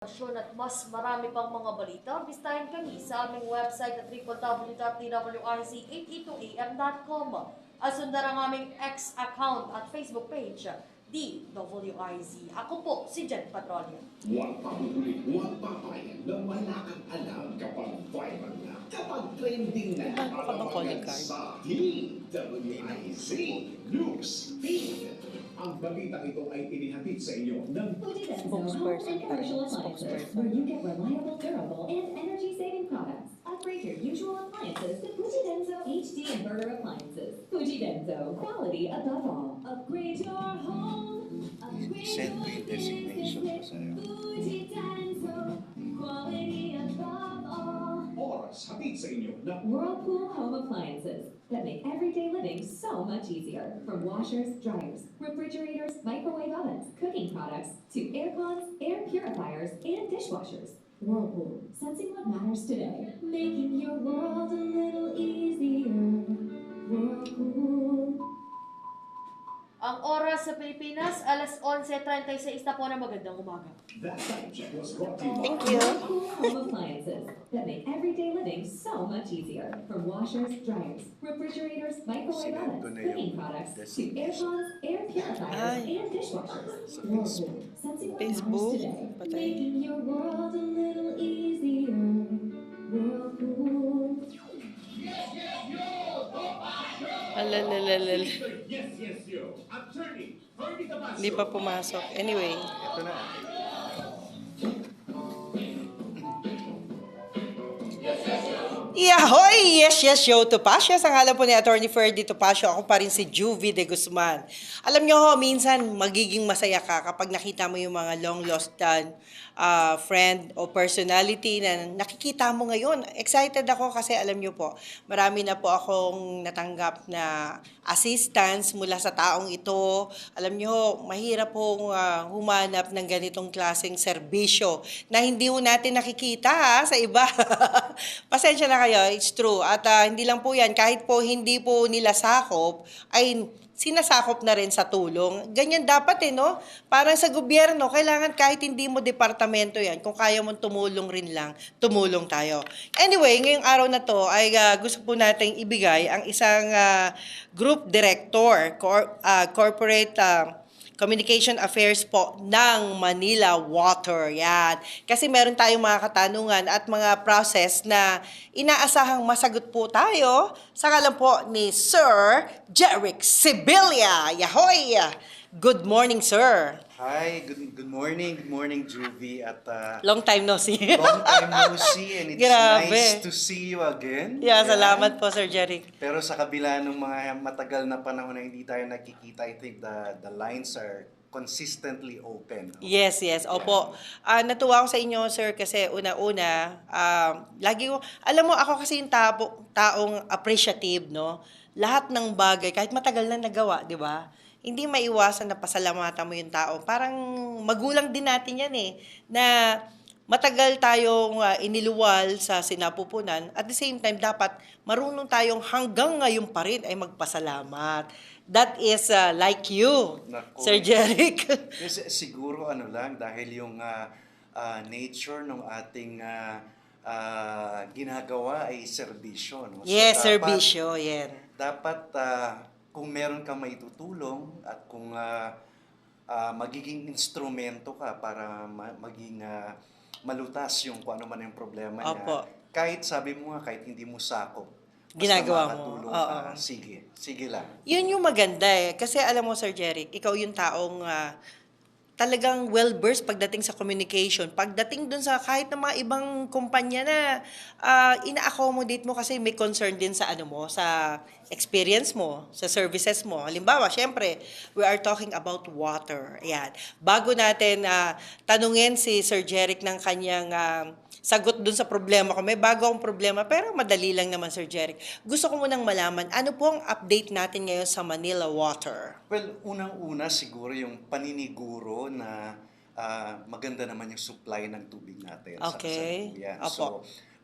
Impormasyon at mas marami pang mga balita, bisitahin kami sa aming website at www.twrc882am.com at sundan ang aming X account at Facebook page, DWIZ. Ako po, si Jen Patrolio. Huwag pahuhuli, huwag papayag na wala kang alam kapag viral na, kapag trending na. Ano calling card? Sa DWIZ News Feed. Ang balitang ito ay inihatid sa inyo ng Spokesperson pa rin, spokesperson. Where you get reliable, durable, and energy-saving products. Upgrade your usual appliances to Fujidenzo HD inverter appliances. Fujidenzo, quality above all. Upgrade your home. Upgrade Send your me designation business ko sa'yo. with Fujidenzo, quality above all. oras hatid sa inyo ng Whirlpool home appliances that make everyday living so much easier. From washers, dryers, refrigerators, microwave ovens, cooking products, to air cons, air purifiers, and dishwashers. Whirlpool, sensing what matters today, making your world a little easier. Whirlpool. Ang oras sa Pilipinas, alas 11.36 na po na magandang umaga. Time Check was brought to you by Thank you. Home appliances that make everyday living so much easier. From washers, dryers, refrigerators, microwave ovens, ko na cooking products, to air cons, air purifiers, and dishwashers. Sa Whirlpool, sensing what Facebook, matters today, patay. making your world a little easier. Whirlpool. Alalalala. Yes, yes, Tabasco. Hindi pa pumasok. Anyway, Ito na. Yahoy! Yes, yes, show Topacio. Sa ngalan po ni Attorney Ferdy Topacio, ako pa rin si Juvie de Guzman. Alam nyo ho, minsan magiging masaya ka kapag nakita mo yung mga long lost done, uh, friend o personality na nakikita mo ngayon. Excited ako kasi alam nyo po, marami na po akong natanggap na assistance mula sa taong ito. Alam nyo, ho, mahirap pong uh, humanap ng ganitong klaseng serbisyo na hindi ho natin nakikita ha, sa iba. Pasensya na kayo, it's true. At ah, hindi lang po yan, kahit po hindi po nila sakop, ay sinasakop na rin sa tulong. Ganyan dapat eh, no? Parang sa gobyerno, kailangan kahit hindi mo departamento yan, kung kaya mong tumulong rin lang, tumulong tayo. Anyway, ngayong araw na to ay ah, gusto po nating ibigay ang isang ah, group director, cor- ah, corporate ah, Communication Affairs po ng Manila Water. Yan. Kasi meron tayong mga katanungan at mga process na inaasahang masagot po tayo sa kalan po ni Sir Jerick Sibilia. Yahoy! Good morning, sir. Hi, good, good morning. Good morning, Juvie. At uh, Long time no see. long time no see and it's Grabe. nice to see you again. yeah, Yan. salamat po, Sir Jerick. Pero sa kabila ng mga matagal na panahon na hindi tayo nakikita, I think the, the lines are consistently open. Yes, yes. Opo. Ah, natuwa ako sa inyo, sir, kasi una-una, um, lagi ko, alam mo, ako kasi yung tao, taong appreciative, no? Lahat ng bagay, kahit matagal na nagawa, di ba? Hindi maiwasan na pasalamatan mo yung tao. Parang magulang din natin yan eh, na matagal tayong ah, iniluwal sa sinapupunan. At the same time, dapat marunong tayong hanggang ngayon pa rin ay magpasalamat. That is ah, like you, Naku. Sir Jerick. Kasi siguro ano lang, dahil yung ah, ah, nature ng ating ah, ah, ginagawa ay serbisyo. No? So, yes, dapat- serbisyo, yan. dapat ah, kung meron kang maitutulong at kung ah, ah, magiging instrumento ka para ma- maging ah, malutas yung kung ano man yung problema niya. Opo. Kahit sabi mo nga, kahit hindi mo sakop, Ginagawa mo. Oo. ka, sige, sige lang. Yun yung maganda eh. Kasi alam mo, Sir Jerick, ikaw yung taong ah, talagang well-versed pagdating sa communication. Pagdating dun sa kahit ng mga ibang kumpanya na ah, ina-accommodate mo kasi may concern din sa ano mo, sa experience mo, sa services mo. Halimbawa, syempre, we are talking about water. Ayan. Bago natin ah, tanungin si Sir Jerick ng kanyang ah, sagot dun sa problema ko. May bago akong problema, pero madali lang naman, Sir Jerick. Gusto ko munang malaman, ano po ang update natin ngayon sa Manila Water? Well, unang-una siguro yung paniniguro na ah, maganda naman yung supply ng tubig natin Okay. sa kasalukuyan. So,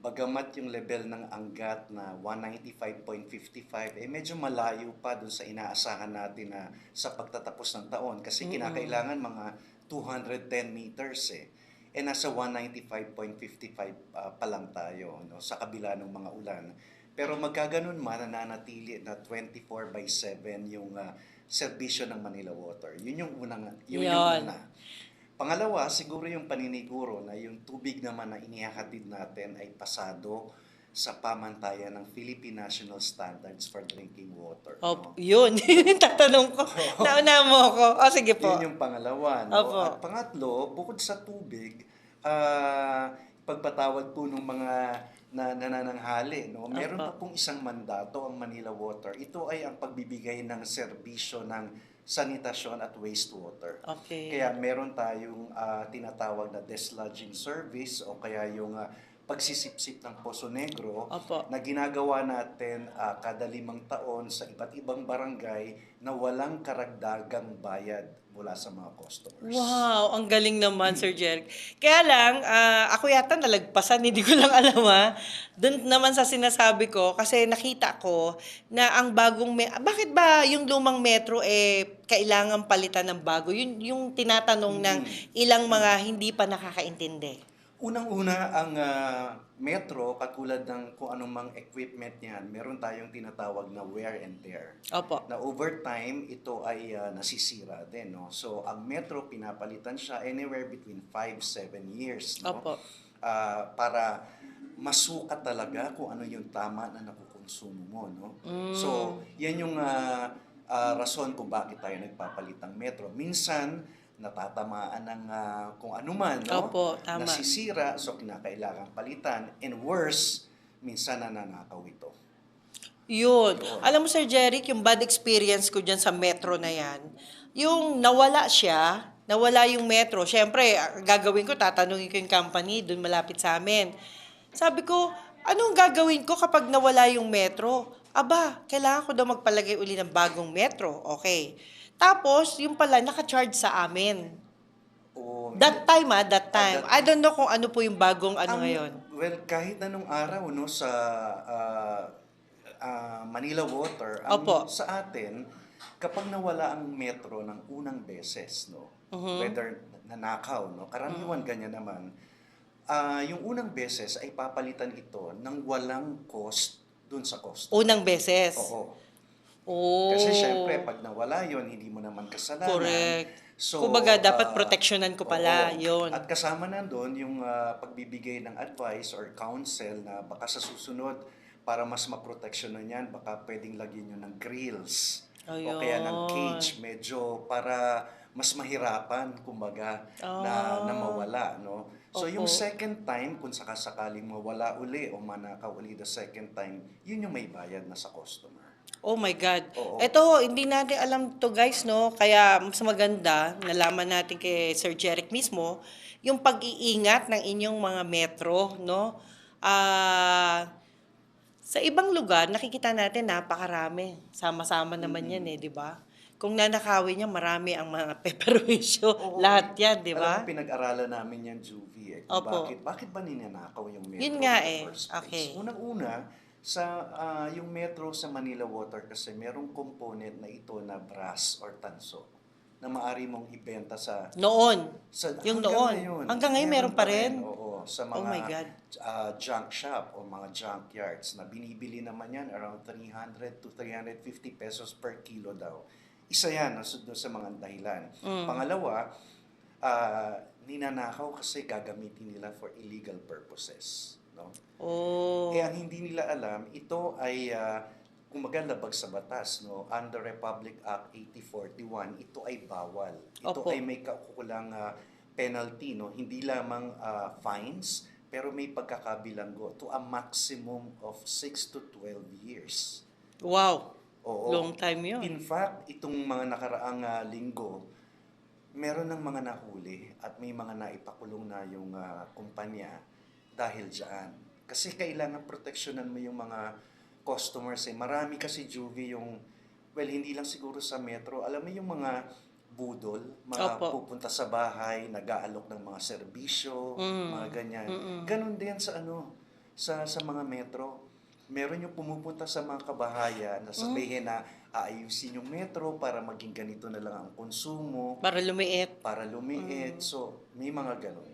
bagamat yung level ng anggat na 195.55, eh medyo malayo pa dun sa inaasahan natin na sa pagtatapos ng taon kasi kinakailangan mga 210 meters eh. eh nasa 195.55 ah, pa lang tayo no, sa kabila ng mga ulan. Pero magkaganon man, nananatili na 24 by 7 yung ah, serbisyo ng Manila Water. Yun yung unang, yun yung Yun. una. Pangalawa, siguro yung paniniguro na yung tubig naman na inihahatid natin ay pasado sa pamantayan ng Philippine National Standards for Drinking Water. Opo, no? yun. Tatanong ko. Nauna mo ako. O, sige po. Yun yung pangalawa. No? Opo. At pangatlo, bukod sa tubig, ah pagpatawad po ng mga na nanananghali. No? Meron Opo. pa pong isang mandato ang Manila Water. Ito ay ang pagbibigay ng serbisyo ng sanitasyon at wastewater. Okay. Kaya meron tayong ah, tinatawag na deslodging service o kaya yung ah, pagsisipsip ng Poso Negro Opo. na ginagawa natin ah, kada limang taon sa iba't ibang barangay na walang karagdagang bayad mula sa mga customers. Wow, ang galing naman, Sir Jeric. Kaya lang, ah, ako yata nalagpasan, hindi ko lang alam ha. Doon naman sa sinasabi ko, kasi nakita ko na ang bagong, me- bakit ba yung lumang metro eh kailangan palitan ng bago? Yun yung tinatanong ng ilang mga hindi pa nakakaintindi. Unang-una, ang ah, metro, katulad ng kung anong mang equipment niyan, meron tayong tinatawag na wear and tear. Opo. Na over time, ito ay ah, nasisira din. No? So, ang metro, pinapalitan siya anywhere between 5-7 years. No? Opo. Ah, para masukat talaga kung ano yung tama na nakukonsumo mo. No? So, yan yung ah, ah, rason kung bakit tayo nagpapalit ng metro. Minsan, natatamaan ng ah, kung ano man, no? Opo, tama. Nasisira, so kinakailangan palitan. And worse, minsan nananakaw ito. Yun. Alam mo, Sir Jeric, yung bad experience ko dyan sa metro na yan, yung nawala siya, nawala yung metro, syempre, ang gagawin ko, tatanungin ko yung company, dun malapit sa amin. Sabi ko, anong gagawin ko kapag nawala yung metro? Aba, kailangan ko daw magpalagay uli ng bagong metro. Okay. Tapos, yung pala, naka-charge sa amin. O, That time ah, that time. that- I don't know kung ano po yung bagong ano Ang- ngayon. Well, kahit anong araw no sa ah, ah, Manila Water, ang Opo. sa atin, kapag nawala ang metro ng unang beses, no, Mhm. whether nanakaw, no, karaniwan ganyan naman, ah, yung unang beses ay papalitan ito ng walang cost dun sa cost. Unang beses. Oo. Oh. Kasi syempre, pag nawala yon hindi mo naman kasalanan. Correct. So, Kumbaga, dapat ah, proteksyonan ko pala, oo. yun. At kasama nandun yung ah, pagbibigay ng advice or counsel na baka sa susunod, para mas maproteksyonan yan, baka pwedeng lagyan nyo ng grills. O kaya ng Ayun. cage, medyo para mas mahirapan, kumbaga, na, na Ah. mawala. No? So yung Opo. second time, kung sakasakaling mawala uli o manakaw uli the second time, yun yung may bayad na sa customer. Oh my God. Oo. Ito, hindi natin alam to guys, no? Kaya mas maganda, nalaman natin kay Sir Jeric mismo, yung pag-iingat ng inyong mga metro, no? Ah... sa ibang lugar, nakikita natin napakarami. Sama-sama naman yan eh, di ba? Kung nanakawin niya, marami ang mga peperwisyo. Oo. Lahat yan, di Alam ba? mo, pinag-aralan namin yan, Juvie. Eh, kung Opo. bakit, bakit ba ninanakaw yung metro Yun nga in the eh. first place? Okay. Unang-una, sa ah, yung metro sa Manila Water kasi merong component na ito na brass or tanso na maari mong ibenta sa Noon. sa Yung hanggang noon. ngayon. Hanggang ngayon meron pa rin? Oo, sa mga Oh my God. ah, junk shop o mga junk yards na binibili naman yan around 300 to 350 pesos per kilo daw. Isa yan sa, sa mga dahilan. Mm. Pangalawa, ah, ninanakaw kasi gagamitin nila for illegal purposes. No? Oh. Eh, ang hindi nila alam, ito ay uh, kumaga labag sa batas. No? Under Republic Act 8041, ito ay bawal. Ito Opo. ay may kaukulang ah, penalty. No? Hindi lamang ah, fines, pero may pagkakabilanggo to a maximum of 6 to 12 years. Wow. Oo. Long time yun. In fact, itong mga nakaraang ah, linggo, meron ng mga nahuli at may mga naipakulong na yung ah, kumpanya dahil dyan. Kasi kailangan proteksyonan mo yung mga customers. Eh. Marami kasi, Juvie, yung, well, hindi lang siguro sa metro. Alam mo yung mga budol, mga Opo. pupunta sa bahay, nag-aalok ng mga serbisyo, Mm. mga ganyan. Mm-mm. Ganon din sa ano, sa sa mga metro. Meron yung pumupunta sa mga kabahayan na sabihin na aayusin yung metro para maging ganito na lang ang konsumo, Para lumiit. para lumiit. So, may mga ganon.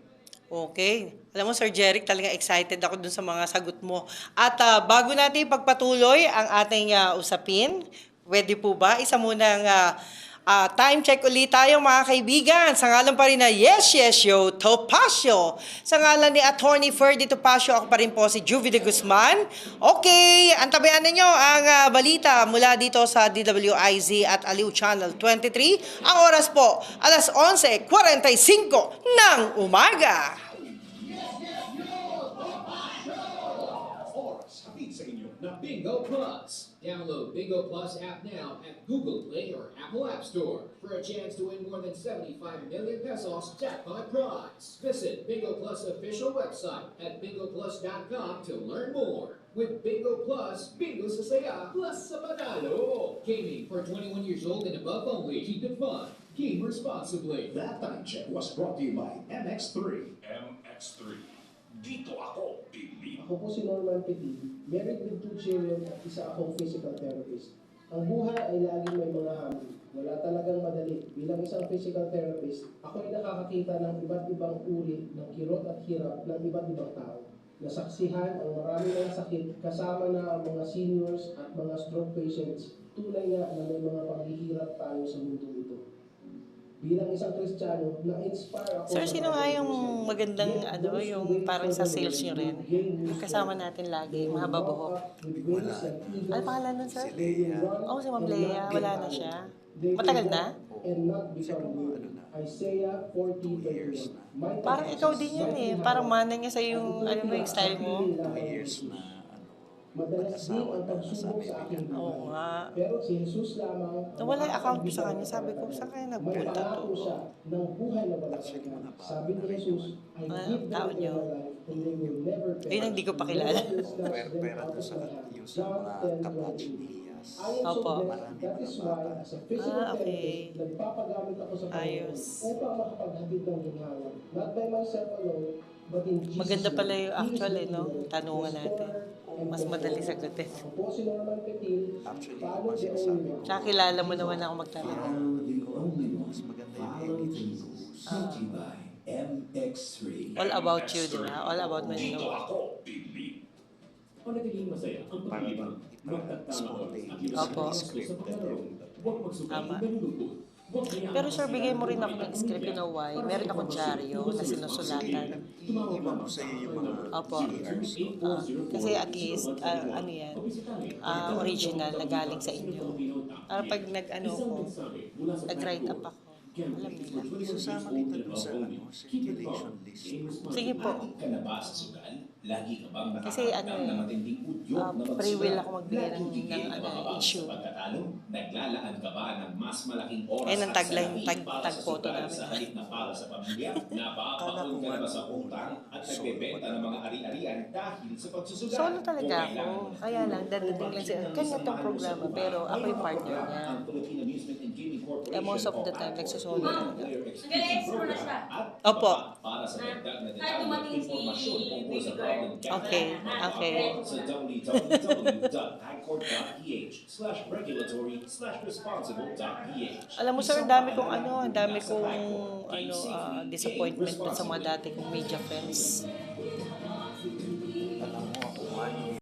Okay. Alam mo, Sir Jeric, talagang excited ako dun sa mga sagot mo. At ah, bago natin pagpatuloy ang ating ah, usapin, pwede po ba? Isa munang ah, ah, time check ulit tayo mga kaibigan. Sa ngalan pa rin na Yes, Yes Yo, Topacio. Sa ngalan ni Attorney Ferdy Topacio, ako pa rin po si Juvie de Guzman. Okay, antabayan ninyo ang ah, balita mula dito sa DWIZ at Aliw Channel 23. Ang oras po, alas 11.45 ng umaga. Hatid sa inyo na Bingo Plus. Download Bingo Plus app now at Google Play or Apple App Store for a chance to win more than 75 million pesos jackpot prize. Visit Bingo Plus official website at bingoplus.com to learn more. With Bingo Plus, bingo sa saya, plus sa panalo. Gaming for 21 years old and above only. Keep it fun. Game responsibly. That time check was brought to you by MX3. MX3. Dito ako, Pilip. Ako po si Norman Petit, married with two children at isa akong physical therapist. Ang buhay ay laging may mga hamon. Wala talagang madali. Bilang isang physical therapist, ako ay nakakakita ng iba't ibang uri ng kirot at hirap ng iba't ibang tao. Nasaksihan ang marami ng sakit kasama na ang mga seniors at mga stroke patients. Tunay nga na may mga paghihirap tayo sa mundo. Bilang isang Kristiyano, na-inspire ako. Sir, sino nga yung magandang, ano, yung parang sa sales nyo rin? Yung kasama natin lagi, wings like eagles. Ano pangalan nun, sir? Si Leia. Oh, si Ma'am Lea, wala na siya. Matagal na? Siguro, ano na, Isaiah 40, two years na. Parang ikaw din yun eh. Parang mana niya sa yung, ano mo yung style mo. Two years na, Madalas din ang pagsubok sa aking Oo buhay. nga. Pero si Jesus lamang ang Nawala yung account ko sa kanya. Sabi ko, saan kaya nagpunta to? siya ng buhay na mga Sabi ni. Jesus, I give them niyo. life and they will never perish. Ayun ang di ko pa kilala. No one will snatch pera, of sa my hand. use ng John mga 10:20. kapatid ni Opo. That is why, as a physical Ah, okay. therapist, nagpapagamit ako sa Panginoon Ayos. upang makapaghatid ng ginhawa. Not by myself alone, but in Jesus' Maganda pala yung actual eh, no? Tanungan natin. Mas madali sagutin. Actually, Follow kasi the sabi only ko. Tsaka kilala mo naman ako magtanong. mas maganda yung anything goes. MX3. All about you, di ba? All about Dito Manila. ako, Pilip. Panatiling masaya ang Para pag-ibig. bang Magtatama oras at spontaneous Opo. scripted yun. Huwag magsuka Tama. ng nalulungkot. Pero sir, bigay mo rin ako ng script, you know why? Meron akong dyaryo na sinusulatan. Ka ko sa iyo yung mga Opo. Ah, kasi at least, ah, ano yan, ah, original na galing sa inyo. Para pag nag-ano ko, nag-write up ako, alam nila. Isusama kita dun sa ano, circulation list. Sige po. Pagod ka na ba sa sugal? Lagi ka bang Kasi nakakaramdam ano eh, na matinding udyok ah, na magsugal? free will ako magbigay ng- ng, ano, issue. Pagkatalo, naglalaan ka ba ng mas malaking oras ang at tagline, tag- para tag sa photo sugal namin. Sa halip na para sa pamilya, ko ka na ba sa utang at nagbebenta ng mga ari-arian dahil sa pagsusugal? Solo talaga Kung ako. ng Kaya lang, dadating lang siya. Kanya tong programa, pero ako yung partner niya. Eh, most of the time, AGCO, nagsosolo talaga. Opo. Para sa dagdag na detalye impormasyon tungkol sa. Okay, okay. sa www.agcourt.ph slash regulatory slash responsible.ph Alam mo sir, ang dami kong ano, ang dami kong ano, ah, disappointment sa mga dati kong media friends.